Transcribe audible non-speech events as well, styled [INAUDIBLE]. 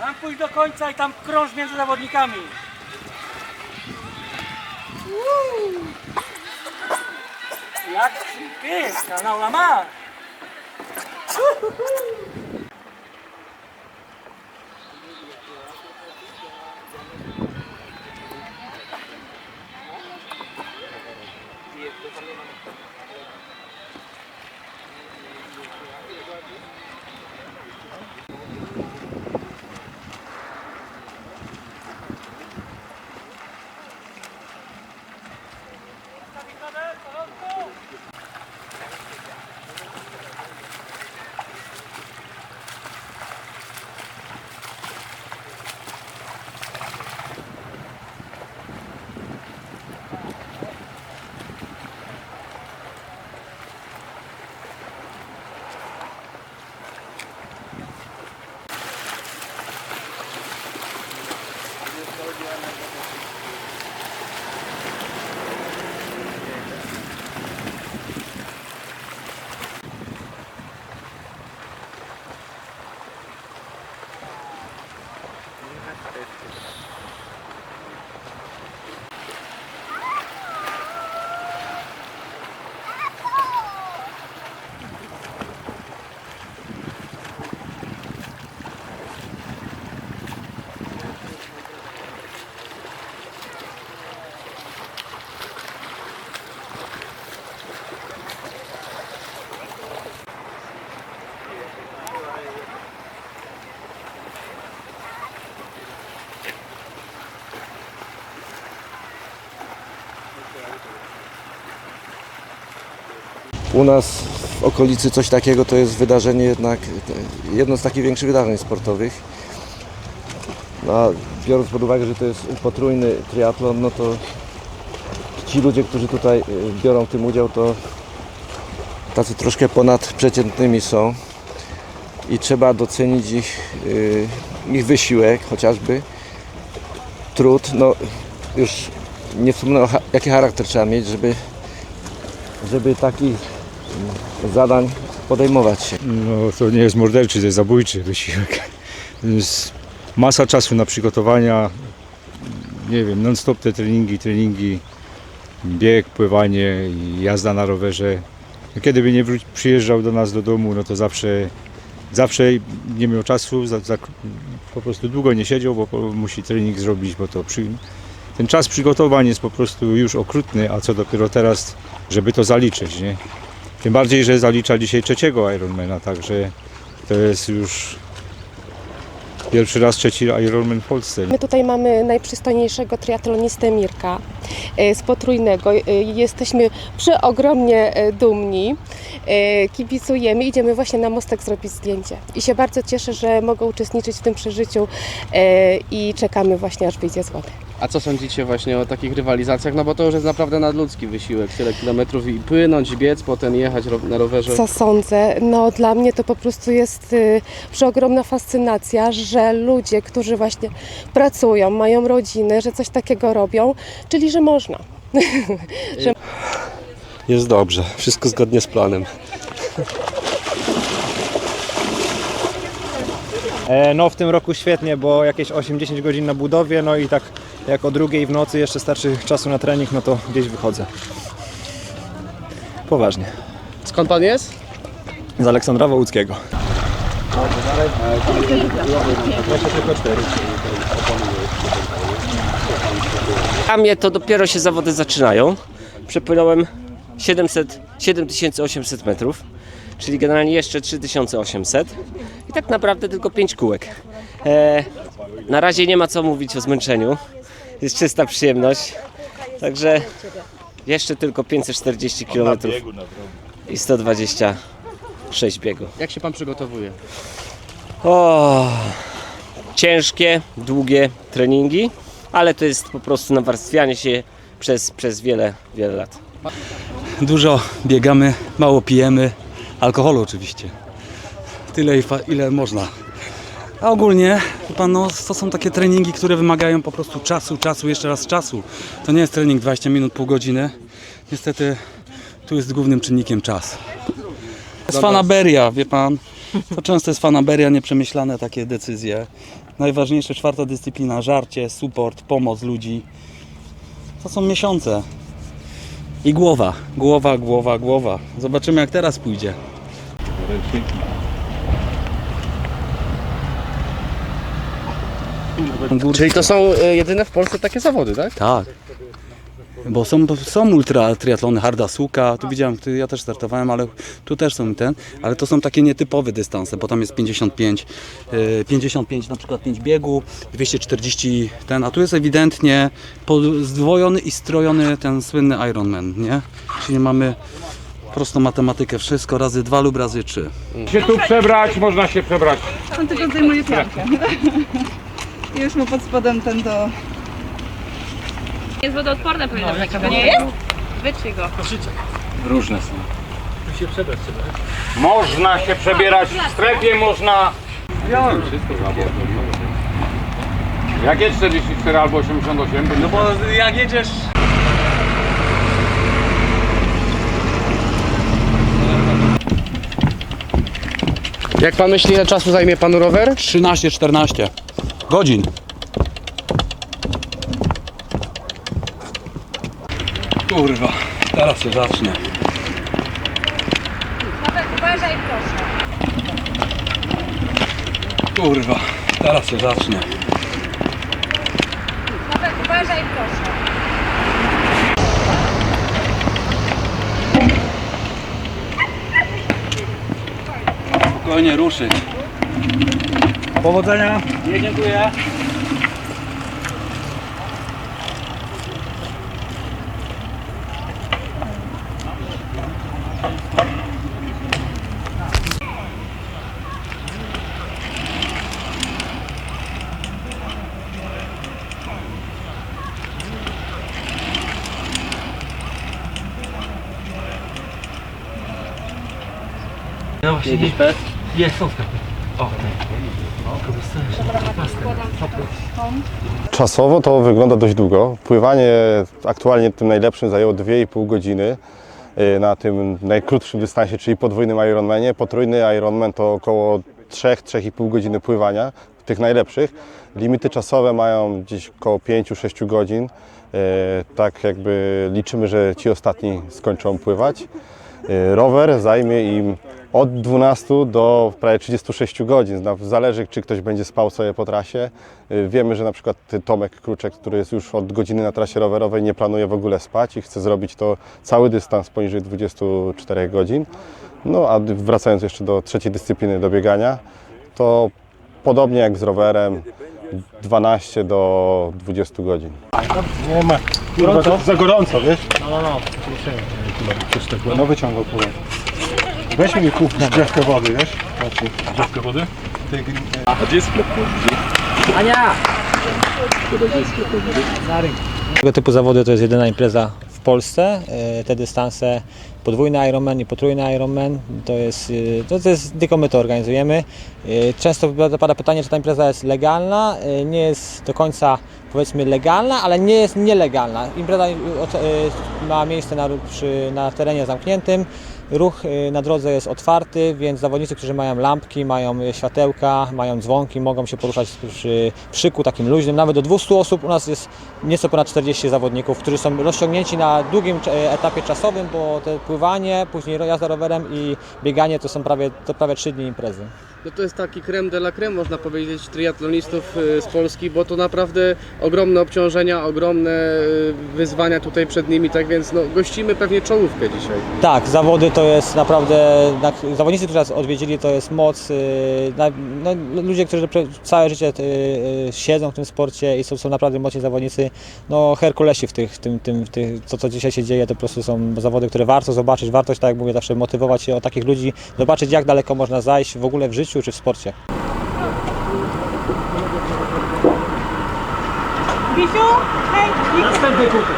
Tam pójdź do końca i tam krąż między zawodnikami. Uuu. Jak piękna, na la mar. 本当! U nas w okolicy coś takiego to jest wydarzenie jednak, jedno z takich większych wydarzeń sportowych. No, a biorąc pod uwagę, że to jest potrójny triatlon, no to ci ludzie, którzy tutaj y, biorą w tym udział, to tacy troszkę ponadprzeciętnymi są i trzeba docenić ich, y, ich wysiłek chociażby, trud, no już nie wspomnę o cha- jaki charakter trzeba mieć, żeby, żeby takich mm, zadań podejmować się. No to nie jest morderczy, to jest zabójczy wysiłek. Masa czasu na przygotowania, nie wiem, non-stop te treningi, treningi, bieg, pływanie jazda na rowerze. Kiedy by nie przyjeżdżał do nas do domu, no to zawsze, zawsze nie miał czasu, za, za, po prostu długo nie siedział, bo po, musi trening zrobić, bo to przy, ten czas przygotowań jest po prostu już okrutny, a co dopiero teraz, żeby to zaliczyć, nie? Tym bardziej, że zalicza dzisiaj trzeciego Ironmana, także to jest już pierwszy raz trzeci Ironman w Polsce. My tutaj mamy najprzystojniejszego triatlonistę Mirka e, z Potrójnego. E, Jesteśmy przeogromnie e, dumni. Kibicujemy, idziemy właśnie na mostek zrobić zdjęcie. I się bardzo cieszę, że mogę uczestniczyć w tym przeżyciu i czekamy właśnie aż wyjdzie zgoda. A co sądzicie właśnie o takich rywalizacjach? No bo to już jest naprawdę nadludzki wysiłek, tyle kilometrów i płynąć, biec, potem jechać ro- na rowerze. Co sądzę? No dla mnie to po prostu jest y, przeogromna fascynacja, że ludzie, którzy właśnie pracują, mają rodziny, że coś takiego robią, czyli że można. [LAUGHS] Jest dobrze, wszystko zgodnie z planem. E, No w tym roku świetnie, bo jakieś 8-10 godzin na budowie, no i tak jak o drugiej w nocy jeszcze starczy czasu na trening, no to gdzieś wychodzę. Poważnie. Skąd pan jest? Z Aleksandra Wołódzkiego. Dla mnie to dopiero się zawody zaczynają. Przepłynąłem 700, 7800 metrów, czyli generalnie jeszcze 3800 i tak naprawdę tylko 5 kółek. E, na razie nie ma co mówić o zmęczeniu, jest czysta przyjemność, także jeszcze tylko 540 km i 126 biegu. Jak się pan przygotowuje? O, ciężkie, długie treningi, ale to jest po prostu nawarstwianie się przez, przez wiele, wiele lat. Dużo biegamy, mało pijemy, alkoholu oczywiście. Tyle ile- ile można. A ogólnie, wie pan, no, to są takie treningi, które wymagają po prostu czasu, czasu, jeszcze raz czasu. To nie jest trening 20 minut, pół godziny. Niestety tu jest głównym czynnikiem czas. Jest fanaberia, wie pan. To często jest fanaberia, nieprzemyślane takie decyzje. najważniejsze czwarta dyscyplina, żarcie, support, pomoc ludzi. To są miesiące. I głowa, głowa, głowa, głowa. Zobaczymy jak teraz pójdzie. Czyli to są e, jedyne w Polsce takie zawody, tak? Tak. Bo są, są ultra triatlony, harda suka, tu widziałem, tu ja też startowałem, ale tu też są ten, ale to są takie nietypowe dystanse, bo tam jest 55, e, 55 na przykład 5 biegu, 240 ten, a tu jest ewidentnie zdwojony i strojony ten słynny Ironman, nie? Czyli mamy prostą matematykę, wszystko razy dwa lub razy trzy. Się tu przebrać, można się przebrać. On tylko zdejmuje piankę. [LAUGHS] I już mu pod spodem ten do... Jest wodoodporne powinno być. Nie jest? Wytrzyj go. Różne są. Można się przebierać w strefie, można... Wziąłem wszystko Jak jest 44 albo 88? No bo jak jedziesz... Jak pan myśli, ile czasu zajmie panu rower? 13-14 godzin. Kurwa, teraz się zacznie. Uważaj proszę. Kurwa, teraz się zacznie. Uważaj proszę. Spokojnie ruszyć. Powodzenia. Nie, dziękuję. No właśnie, jest, jest. O, tak. Czasowo to wygląda dość długo. Pływanie aktualnie tym najlepszym zajęło 2,5 godziny y, na tym najkrótszym dystansie, czyli podwójnym Ironmanie. Potrójny Ironman to około 3-3,5 godziny pływania, tych najlepszych. Limity czasowe mają gdzieś około 5-6 godzin. Y, Tak jakby liczymy, że ci ostatni skończą pływać. Y, Rower zajmie im od 12 do prawie 36 godzin. Zależy, czy ktoś będzie spał sobie po trasie. Y, Wiemy, że na przykład Tomek Kruczek, który jest już od godziny na trasie rowerowej, nie planuje w ogóle spać i chce zrobić to cały dystans poniżej 24 godzin. No a wracając jeszcze do trzeciej dyscypliny, do biegania, to podobnie jak z rowerem, 12 do 20 godzin. Nie ma. Kurwa, za gorąco, wiesz? No, no, no. No wyciągał pływę. Weź mi kup drzewkę wody, wiesz? Drzewkę wody? Ania! Tego typu zawody to jest jedyna impreza w Polsce. E, Te dystanse podwójny Ironman i potrójny Ironman to jest, e, to, to jest tylko my to organizujemy. E, Często pada pytanie, czy ta impreza jest legalna. Nie jest do końca powiedzmy legalna, ale nie jest nielegalna. Impreza ma miejsce na, przy, na terenie zamkniętym. Ruch e, na drodze jest otwarty, więc zawodnicy, którzy mają lampki, mają światełka, mają dzwonki, mogą się poruszać przy szyku takim luźnym. Nawet do 200 osób u nas jest nieco ponad 40 zawodników, którzy są rozciągnięci na długim e, etapie czasowym, bo te pływanie, później jazda rowerem i bieganie to są prawie, to prawie 3 dni imprezy. No to jest taki creme de la creme, można powiedzieć, triatlonistów y, z Polski, bo to naprawdę ogromne obciążenia, ogromne y, wyzwania tutaj przed nimi, tak więc no, gościmy pewnie czołówkę dzisiaj. Tak, zawody to jest naprawdę, na- zawodnicy, którzy nas odwiedzili, to jest moc, y, no, ludzie, którzy całe życie siedzą w tym sporcie i są, są naprawdę mocni zawodnicy, no Herkulesi w tych, tym, tym, w co dzisiaj się dzieje, to po prostu są zawody, które warto zobaczyć, warto, tak jak mówię, zawsze motywować się o takich ludzi, zobaczyć jak daleko można zajść w ogóle w życiu życiu czy w sporcie? Bisiu, hej! Następny kupy.